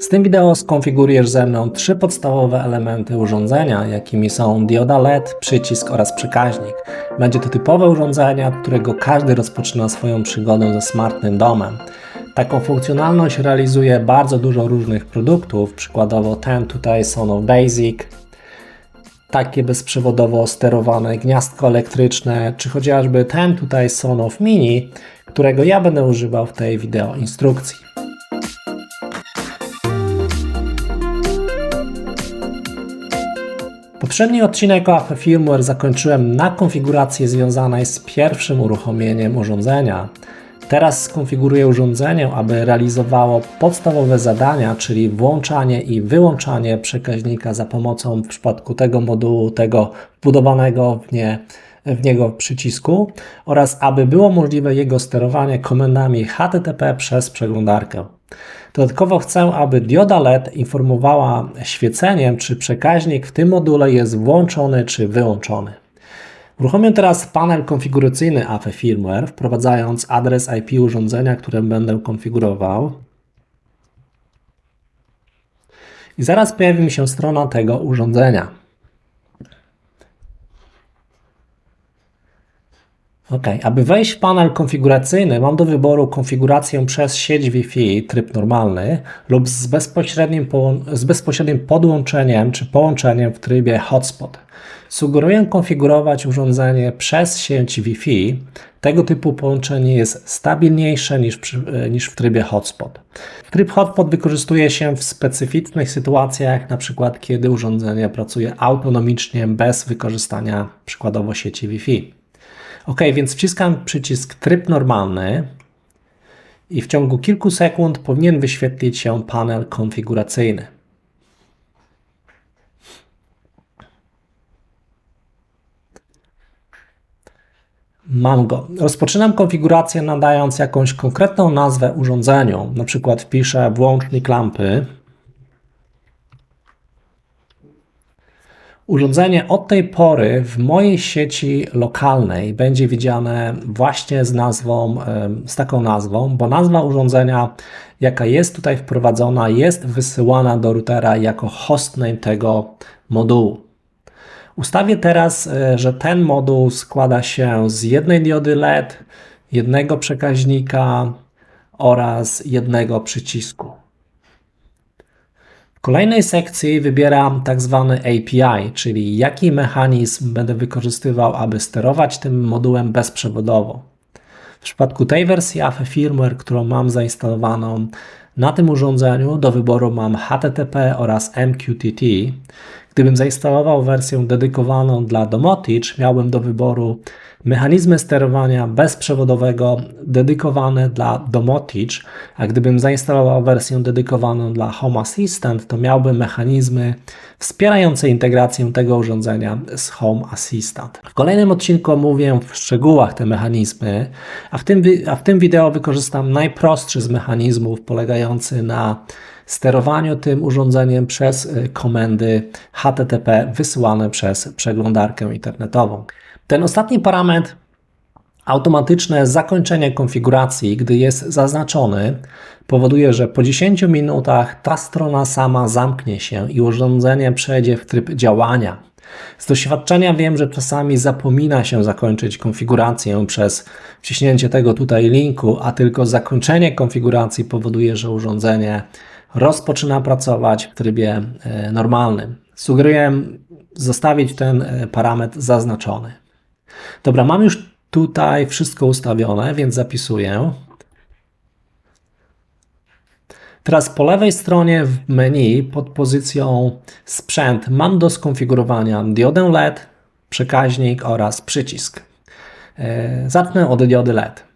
Z tym wideo skonfigurujesz ze mną trzy podstawowe elementy urządzenia, jakimi są dioda LED, przycisk oraz przekaźnik. Będzie to typowe urządzenie, od którego każdy rozpoczyna swoją przygodę ze smartnym domem. Taką funkcjonalność realizuje bardzo dużo różnych produktów, przykładowo ten tutaj Sonos Basic, takie bezprzewodowo sterowane gniazdko elektryczne, czy chociażby ten tutaj Sonoff Mini, którego ja będę używał w tej wideo instrukcji. Poprzedni odcinek o AF Firmware zakończyłem na konfiguracji związanej z pierwszym uruchomieniem urządzenia. Teraz skonfiguruję urządzenie, aby realizowało podstawowe zadania, czyli włączanie i wyłączanie przekaźnika za pomocą w przypadku tego modułu, tego wbudowanego w, nie, w niego przycisku oraz aby było możliwe jego sterowanie komendami HTTP przez przeglądarkę. Dodatkowo chcę, aby dioda LED informowała świeceniem, czy przekaźnik w tym module jest włączony czy wyłączony. Uruchomię teraz panel konfiguracyjny AFE Firmware, wprowadzając adres IP urządzenia, które będę konfigurował. I zaraz pojawi mi się strona tego urządzenia. OK, aby wejść w panel konfiguracyjny, mam do wyboru konfigurację przez sieć Wi-Fi, tryb normalny, lub z bezpośrednim, z bezpośrednim podłączeniem czy połączeniem w trybie hotspot. Sugeruję konfigurować urządzenie przez sieć Wi-Fi. Tego typu połączenie jest stabilniejsze niż, przy, niż w trybie hotspot. Tryb hotspot wykorzystuje się w specyficznych sytuacjach, np. kiedy urządzenie pracuje autonomicznie bez wykorzystania przykładowo sieci Wi-Fi. OK, więc wciskam przycisk tryb normalny i w ciągu kilku sekund powinien wyświetlić się panel konfiguracyjny. Mam go. Rozpoczynam konfigurację nadając jakąś konkretną nazwę urządzeniu. Na przykład wpiszę włącznik lampy. Urządzenie od tej pory w mojej sieci lokalnej będzie widziane właśnie z nazwą, z taką nazwą, bo nazwa urządzenia, jaka jest tutaj wprowadzona, jest wysyłana do routera jako hostname tego modułu. Ustawię teraz, e, że ten moduł składa się z jednej diody LED, jednego przekaźnika oraz jednego przycisku. W kolejnej sekcji wybieram tak zwany API, czyli jaki mechanizm będę wykorzystywał, aby sterować tym modułem bezprzewodowo. W przypadku tej wersji AFE firmware, którą mam zainstalowaną na tym urządzeniu, do wyboru mam HTTP oraz MQTT. Gdybym zainstalował wersję dedykowaną dla Domotic, miałbym do wyboru mechanizmy sterowania bezprzewodowego dedykowane dla Domotic, a gdybym zainstalował wersję dedykowaną dla Home Assistant, to miałbym mechanizmy wspierające integrację tego urządzenia z Home Assistant. W kolejnym odcinku omówię w szczegółach te mechanizmy, a w tym, a w tym wideo wykorzystam najprostszy z mechanizmów polegający na sterowaniu tym urządzeniem przez y, komendy HTTP wysyłane przez przeglądarkę internetową. Ten ostatni parametr, automatyczne zakończenie konfiguracji, gdy jest zaznaczony, powoduje, że po 10 minutach ta strona sama zamknie się i urządzenie przejdzie w tryb działania. Z doświadczenia wiem, że czasami zapomina się zakończyć konfigurację przez wciśnięcie tego tutaj linku, a tylko zakończenie konfiguracji powoduje, że urządzenie rozpoczyna pracować w trybie e, normalnym. Sugeruję zostawić ten e, parametr zaznaczony. Dobra, mam już tutaj wszystko ustawione, więc zapisuję. Teraz po lewej stronie w menu pod pozycją sprzęt mam do skonfigurowania diodę LED, przekaźnik oraz przycisk. E, zacznę od diody LED.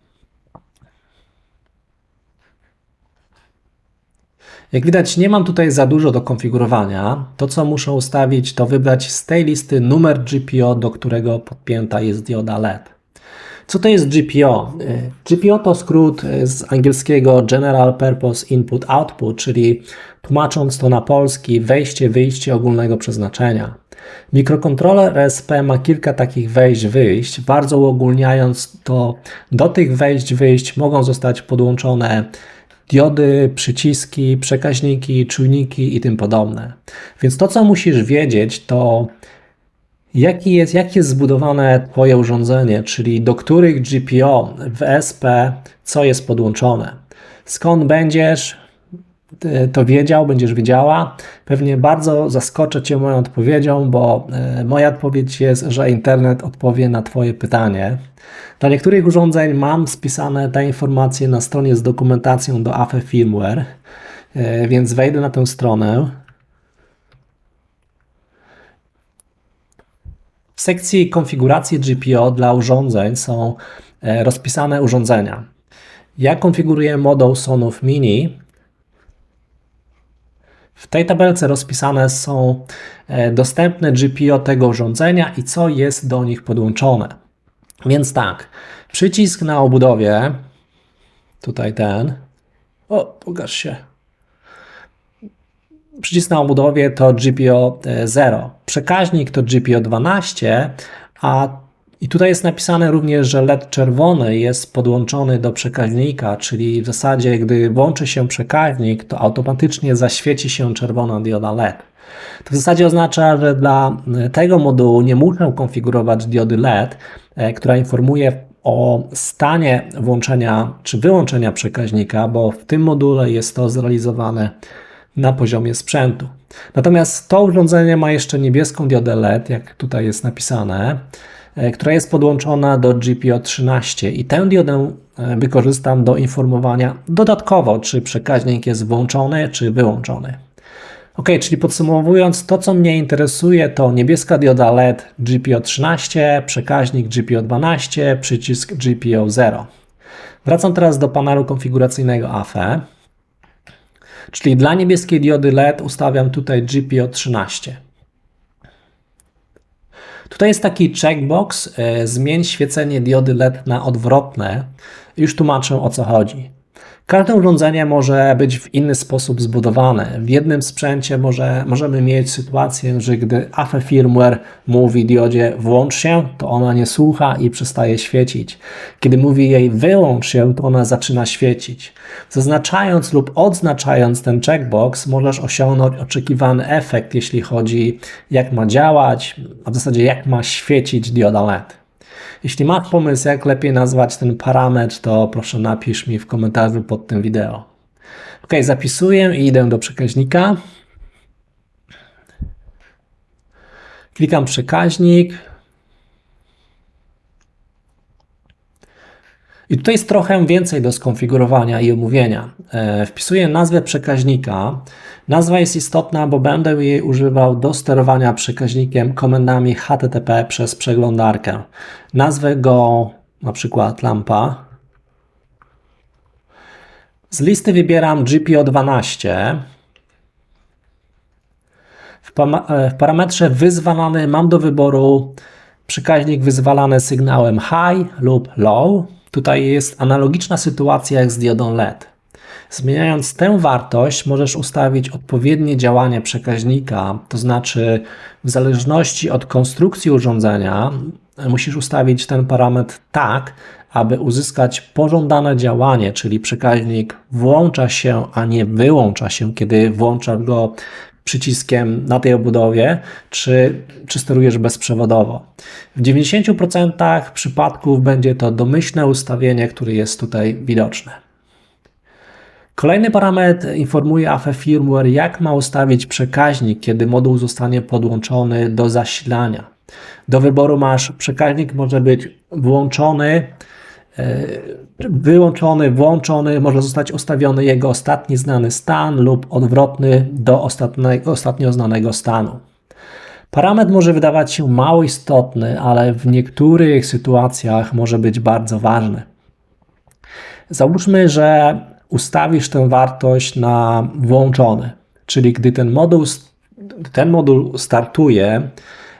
Jak widać, nie mam tutaj za dużo do konfigurowania. To, co muszę ustawić, to wybrać z tej listy numer GPO, do którego podpięta jest dioda LED. Co to jest GPO? Y, GPO to skrót y, z angielskiego General Purpose Input Output, czyli tłumacząc to na polski, wejście, wyjście ogólnego przeznaczenia. Mikrokontroler SP ma kilka takich wejść-wyjść. Bardzo uogólniając to, do tych wejść-wyjść mogą zostać podłączone diody, przyciski, przekaźniki, czujniki i tym podobne. Więc to, co musisz wiedzieć, to jaki jest, jak jest zbudowane Twoje urządzenie, czyli do których GPO w SP co jest podłączone. Skąd będziesz to wiedział, będziesz wiedziała. Pewnie bardzo zaskoczę Cię moją odpowiedzią, bo e, moja odpowiedź jest, że internet odpowie na Twoje pytanie. Dla niektórych urządzeń mam spisane te informacje na stronie z dokumentacją do AFE Firmware, e, więc wejdę na tę stronę. W sekcji konfiguracji GPO dla urządzeń są e, rozpisane urządzenia. Ja konfiguruję moduł Sonów Mini. W tej tabelce rozpisane są e, dostępne GPO tego urządzenia i co jest do nich podłączone. Więc tak, przycisk na obudowie, tutaj ten, o, pokaż się. Przycisk na obudowie to GPO 0, przekaźnik to GPO 12, a i tutaj jest napisane również, że LED czerwony jest podłączony do przekaźnika, czyli w zasadzie, gdy włączy się przekaźnik, to automatycznie zaświeci się czerwona dioda LED. To w zasadzie oznacza, że dla tego modułu nie muszę konfigurować diody LED, e, która informuje o stanie włączenia czy wyłączenia przekaźnika, bo w tym module jest to zrealizowane na poziomie sprzętu. Natomiast to urządzenie ma jeszcze niebieską diodę LED, jak tutaj jest napisane, e, która jest podłączona do GPO13 i tę diodę e, wykorzystam do informowania dodatkowo, czy przekaźnik jest włączony, czy wyłączony. Ok, czyli podsumowując, to co mnie interesuje to niebieska dioda LED GPO13, przekaźnik GPO12, przycisk GPO0. Wracam teraz do panelu konfiguracyjnego AFE. Czyli dla niebieskiej diody LED ustawiam tutaj GPO13. Tutaj jest taki checkbox, e, zmień świecenie diody LED na odwrotne. Już tłumaczę o co chodzi. Każde urządzenie może być w inny sposób zbudowane. W jednym sprzęcie może, możemy mieć sytuację, że gdy AFE firmware mówi diodzie włącz się, to ona nie słucha i przestaje świecić. Kiedy mówi jej wyłącz się, to ona zaczyna świecić. Zaznaczając lub odznaczając ten checkbox, możesz osiągnąć oczekiwany efekt, jeśli chodzi jak ma działać, a w zasadzie jak ma świecić dioda LED. Jeśli masz pomysł, jak lepiej nazwać ten parametr, to proszę napisz mi w komentarzu pod tym wideo. Ok, zapisuję i idę do przekaźnika. Klikam przekaźnik. I tutaj jest trochę więcej do skonfigurowania i omówienia. E, wpisuję nazwę przekaźnika. Nazwa jest istotna, bo będę jej używał do sterowania przekaźnikiem komendami HTTP przez przeglądarkę. Nazwę go na przykład lampa. Z listy wybieram GPO12. W, e, w parametrze wyzwalany mam do wyboru przekaźnik wyzwalany sygnałem high lub low. Tutaj jest analogiczna sytuacja jak z diodą LED. Zmieniając tę wartość, możesz ustawić odpowiednie działanie przekaźnika, to znaczy w zależności od konstrukcji urządzenia, musisz ustawić ten parametr tak, aby uzyskać pożądane działanie, czyli przekaźnik włącza się, a nie wyłącza się, kiedy włączasz go przyciskiem na tej obudowie, czy, czy sterujesz bezprzewodowo. W 90% przypadków będzie to domyślne ustawienie, które jest tutaj widoczne. Kolejny parametr informuje AFE Firmware, jak ma ustawić przekaźnik, kiedy moduł zostanie podłączony do zasilania. Do wyboru masz przekaźnik, może być włączony, wyłączony, włączony, może zostać ustawiony jego ostatni znany stan lub odwrotny do ostatnio znanego stanu. Parametr może wydawać się mało istotny, ale w niektórych sytuacjach może być bardzo ważny. Załóżmy, że ustawisz tę wartość na włączony, czyli gdy ten moduł, ten moduł startuje,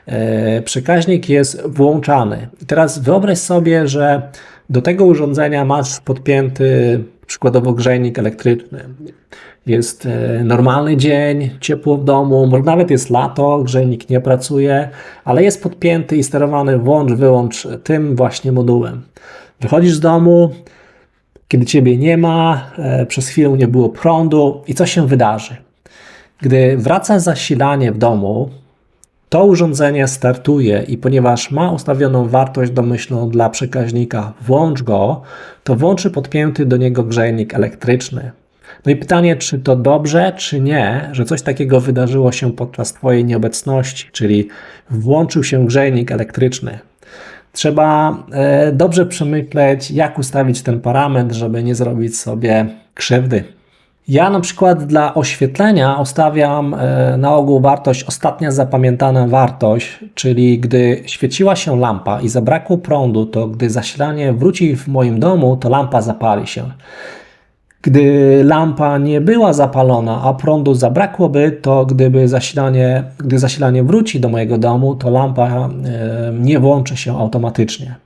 e, przekaźnik jest włączany. I teraz wyobraź sobie, że do tego urządzenia masz podpięty przykładowo grzejnik elektryczny. Jest e, normalny dzień, ciepło w domu, może nawet jest lato, grzejnik nie pracuje, ale jest podpięty i sterowany włącz, wyłącz tym właśnie modułem. Wychodzisz z domu, kiedy ciebie nie ma, e, przez chwilę nie było prądu i co się wydarzy? Gdy wraca zasilanie w domu, to urządzenie startuje i ponieważ ma ustawioną wartość domyślną dla przekaźnika włącz go, to włączy podpięty do niego grzejnik elektryczny. No i pytanie, czy to dobrze, czy nie, że coś takiego wydarzyło się podczas Twojej nieobecności, czyli włączył się grzejnik elektryczny. Trzeba e, dobrze przemyśleć, jak ustawić ten parametr, żeby nie zrobić sobie krzywdy. Ja na przykład dla oświetlenia ustawiam e, na ogół wartość ostatnia zapamiętana wartość, czyli gdy świeciła się lampa i zabrakło prądu, to gdy zasilanie wróci w moim domu, to lampa zapali się. Gdy lampa nie była zapalona, a prądu zabrakłoby, to gdyby zasilanie, gdy zasilanie wróci do mojego domu, to lampa e, nie włączy się automatycznie.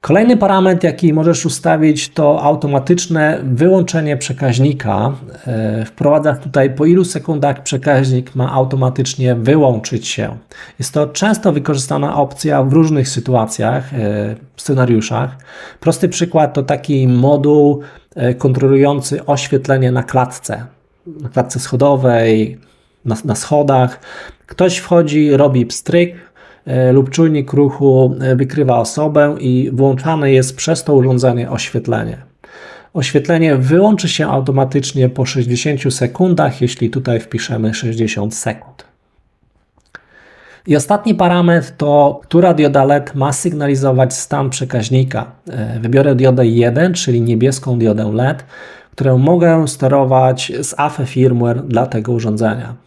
Kolejny parametr, jaki możesz ustawić, to automatyczne wyłączenie przekaźnika. E, wprowadzasz tutaj po ilu sekundach przekaźnik ma automatycznie wyłączyć się. Jest to często wykorzystana opcja w różnych sytuacjach, e, scenariuszach. Prosty przykład to taki moduł e, kontrolujący oświetlenie na klatce, na klatce schodowej, na, na schodach. Ktoś wchodzi, robi pstryk, lub czujnik ruchu e, wykrywa osobę i włączane jest przez to urządzenie oświetlenie. Oświetlenie wyłączy się automatycznie po 60 sekundach, jeśli tutaj wpiszemy 60 sekund. I ostatni parametr to, która dioda LED ma sygnalizować stan przekaźnika. E, wybiorę diodę 1, czyli niebieską diodę LED, którą mogę sterować z AFE firmware dla tego urządzenia.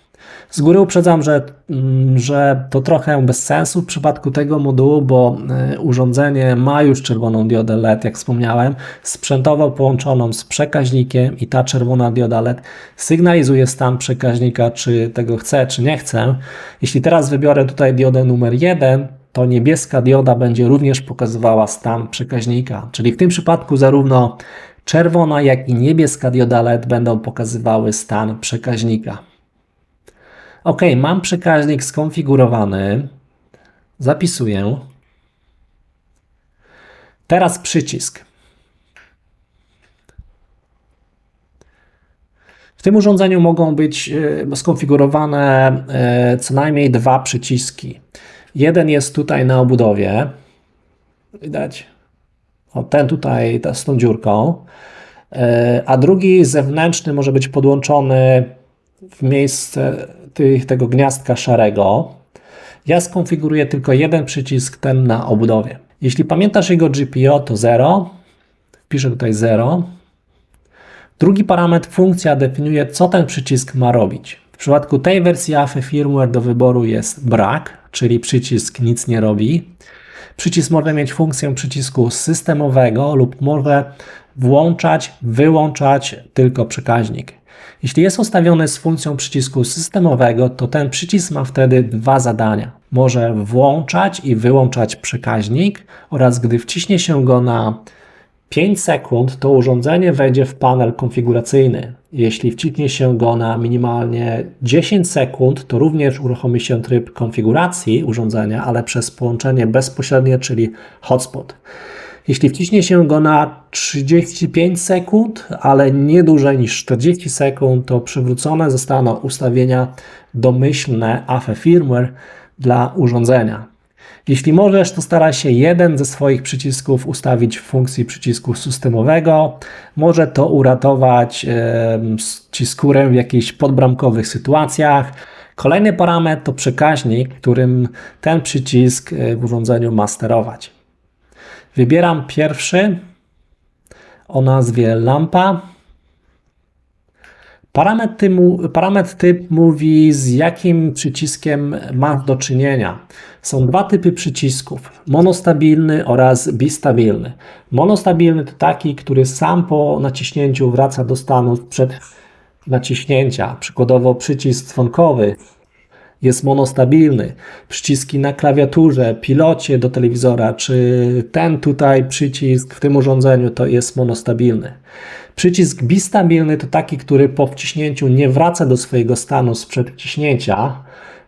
Z góry uprzedzam, że, mm, że to trochę bez sensu w przypadku tego modułu, bo e, urządzenie ma już czerwoną diodę LED, jak wspomniałem, sprzętowo połączoną z przekaźnikiem i ta czerwona dioda LED sygnalizuje stan przekaźnika, czy tego chcę, czy nie chcę. Jeśli teraz wybiorę tutaj diodę numer 1, to niebieska dioda będzie również pokazywała stan przekaźnika. Czyli w tym przypadku zarówno czerwona, jak i niebieska dioda LED będą pokazywały stan przekaźnika. Ok, mam przekaźnik skonfigurowany. Zapisuję. Teraz przycisk. W tym urządzeniu mogą być e, skonfigurowane e, co najmniej dwa przyciski. Jeden jest tutaj na obudowie. Widać? O, ten tutaj z tą dziurką. E, a drugi zewnętrzny może być podłączony w miejsce tych, tego gniazdka szarego, ja skonfiguruję tylko jeden przycisk, ten na obudowie. Jeśli pamiętasz jego GPO, to 0. Wpiszę tutaj 0. Drugi parametr, funkcja, definiuje, co ten przycisk ma robić. W przypadku tej wersji AFE firmware do wyboru jest brak, czyli przycisk nic nie robi. Przycisk może mieć funkcję przycisku systemowego lub może włączać, wyłączać tylko przekaźnik. Jeśli jest ustawiony z funkcją przycisku systemowego, to ten przycisk ma wtedy dwa zadania. Może włączać i wyłączać przekaźnik oraz gdy wciśnie się go na 5 sekund, to urządzenie wejdzie w panel konfiguracyjny. Jeśli wciśnie się go na minimalnie 10 sekund, to również uruchomi się tryb konfiguracji urządzenia, ale przez połączenie bezpośrednie, czyli hotspot. Jeśli wciśnie się go na 35 sekund, ale nie dłużej niż 40 sekund, to przywrócone zostaną ustawienia domyślne AFE firmware dla urządzenia. Jeśli możesz, to staraj się jeden ze swoich przycisków ustawić w funkcji przycisku systemowego. Może to uratować Ci skórę w jakichś podbramkowych sytuacjach. Kolejny parametr to przekaźnik, którym ten przycisk e, w urządzeniu ma sterować. Wybieram pierwszy o nazwie lampa. Parametr, parametr typ mówi, z jakim przyciskiem masz do czynienia. Są dwa typy przycisków: monostabilny oraz bistabilny. Monostabilny to taki, który sam po naciśnięciu wraca do stanu sprzed naciśnięcia. Przykładowo przycisk dzwonkowy jest monostabilny. Przyciski na klawiaturze, pilocie do telewizora, czy ten tutaj przycisk w tym urządzeniu to jest monostabilny. Przycisk bistabilny to taki, który po wciśnięciu nie wraca do swojego stanu sprzed wciśnięcia.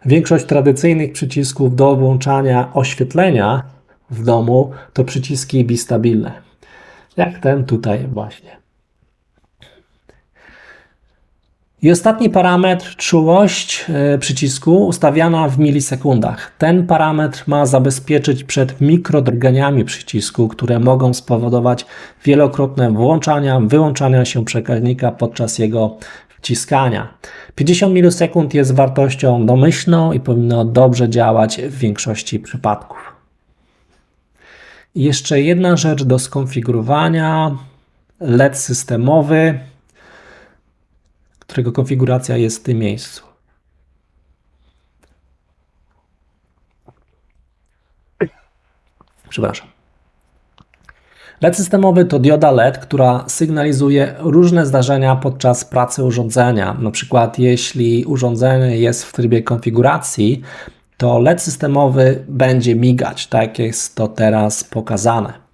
Większość tradycyjnych przycisków do włączania oświetlenia w domu to przyciski bistabilne. Jak ten tutaj właśnie. I ostatni parametr, czułość e, przycisku ustawiana w milisekundach. Ten parametr ma zabezpieczyć przed mikrodrganiami przycisku, które mogą spowodować wielokrotne włączania, wyłączania się przekaźnika podczas jego wciskania. 50 milisekund jest wartością domyślną i powinno dobrze działać w większości przypadków. I jeszcze jedna rzecz do skonfigurowania. LED systemowy którego konfiguracja jest w tym miejscu. Przepraszam. LED systemowy to dioda LED, która sygnalizuje różne zdarzenia podczas pracy urządzenia. Na przykład, jeśli urządzenie jest w trybie konfiguracji, to LED systemowy będzie migać, tak jest to teraz pokazane.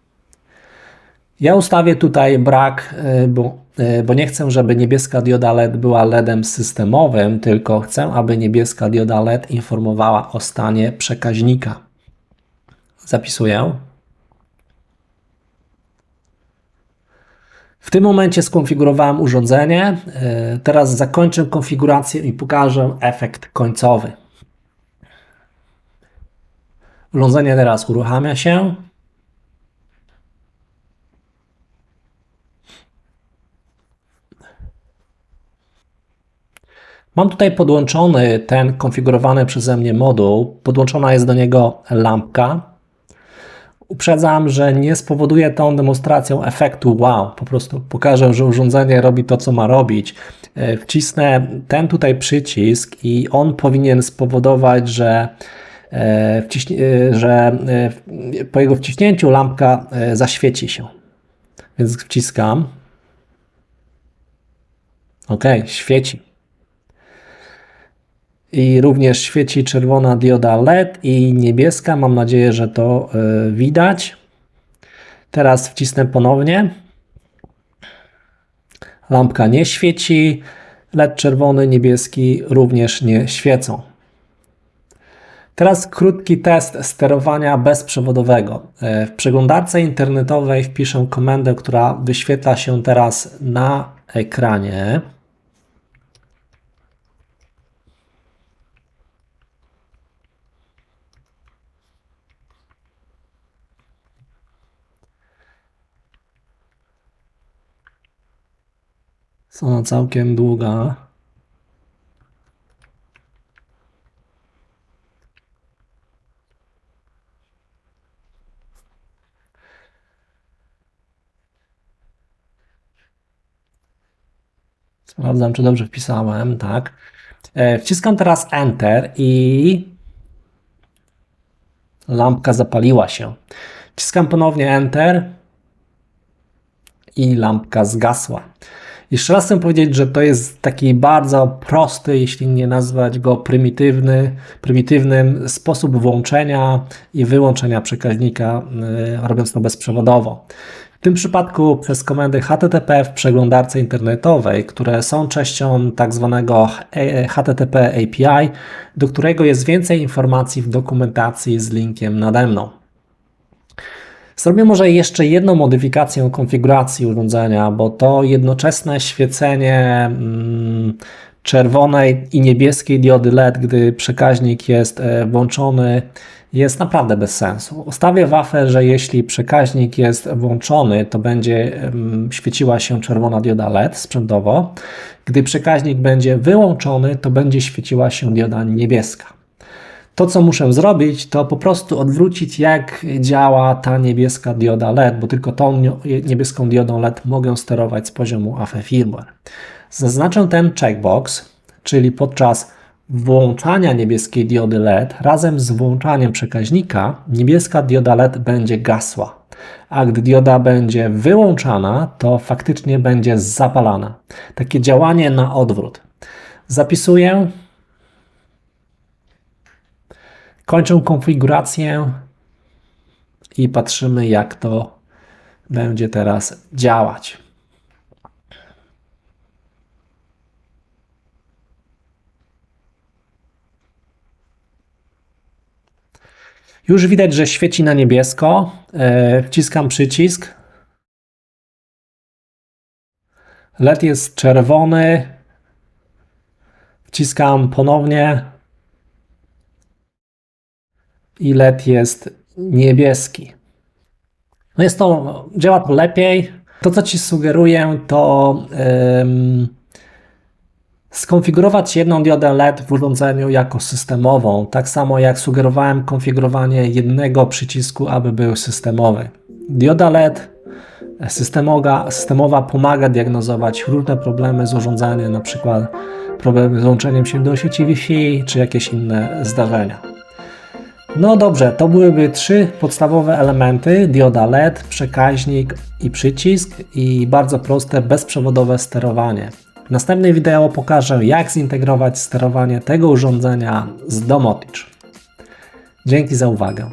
Ja ustawię tutaj brak, y, bo, y, bo nie chcę, żeby niebieska dioda LED była LEDem systemowym, tylko chcę, aby niebieska dioda LED informowała o stanie przekaźnika. Zapisuję. W tym momencie skonfigurowałem urządzenie. Y, teraz zakończę konfigurację i pokażę efekt końcowy. Urządzenie teraz uruchamia się. Mam tutaj podłączony ten konfigurowany przeze mnie moduł. Podłączona jest do niego lampka. Uprzedzam, że nie spowoduje tą demonstracją efektu wow. Po prostu pokażę, że urządzenie robi to, co ma robić. E, wcisnę ten tutaj przycisk i on powinien spowodować, że, e, e, że po jego wciśnięciu lampka zaświeci się. Więc wciskam. Ok, świeci i również świeci czerwona dioda LED i niebieska. Mam nadzieję, że to y, widać. Teraz wcisnę ponownie. Lampka nie świeci. LED czerwony, niebieski również nie świecą. Teraz krótki test sterowania bezprzewodowego. E, w przeglądarce internetowej wpiszę komendę, która wyświetla się teraz na ekranie. Są całkiem długa. Sprawdzam, czy dobrze wpisałem. Tak. E, wciskam teraz Enter i lampka zapaliła się. Wciskam ponownie Enter i lampka zgasła. Jeszcze raz chcę powiedzieć, że to jest taki bardzo prosty, jeśli nie nazwać go prymitywny, prymitywnym sposób włączenia i wyłączenia przekaźnika, yy, robiąc to bezprzewodowo. W tym przypadku przez komendy HTTP w przeglądarce internetowej, które są częścią tak zwanego HTTP API, do którego jest więcej informacji w dokumentacji z linkiem nade mną. Zrobię może jeszcze jedną modyfikację konfiguracji urządzenia, bo to jednoczesne świecenie mm, czerwonej i niebieskiej diody LED, gdy przekaźnik jest e, włączony, jest naprawdę bez sensu. Ustawię wafę, że jeśli przekaźnik jest włączony, to będzie świeciła się czerwona dioda LED sprzętowo. Gdy przekaźnik będzie wyłączony, to będzie świeciła się dioda niebieska. To, co muszę zrobić, to po prostu odwrócić, jak działa ta niebieska dioda LED, bo tylko tą niebieską diodą LED mogę sterować z poziomu AFE firmware. Zaznaczę ten checkbox, czyli podczas włączania niebieskiej diody LED razem z włączaniem przekaźnika niebieska dioda LED będzie gasła, a gdy dioda będzie wyłączana, to faktycznie będzie zapalana. Takie działanie na odwrót. Zapisuję Kończę konfigurację i patrzymy, jak to będzie teraz działać. Już widać, że świeci na niebiesko. E, wciskam przycisk LED jest czerwony. Wciskam ponownie. I LED jest niebieski. No jest to, działa to lepiej. To, co Ci sugeruję, to skonfigurować jedną diodę LED w urządzeniu jako systemową. Tak samo jak sugerowałem konfigurowanie jednego przycisku, aby był systemowy. Dioda LED systemowa, systemowa pomaga diagnozować różne problemy z urządzeniem, przykład problemy z łączeniem się do sieci Wi-Fi czy jakieś inne zdarzenia. No dobrze, to byłyby trzy podstawowe elementy: dioda LED, przekaźnik i przycisk i bardzo proste bezprzewodowe sterowanie. W następnym wideo pokażę, jak zintegrować sterowanie tego urządzenia z Domoticz. Dzięki za uwagę.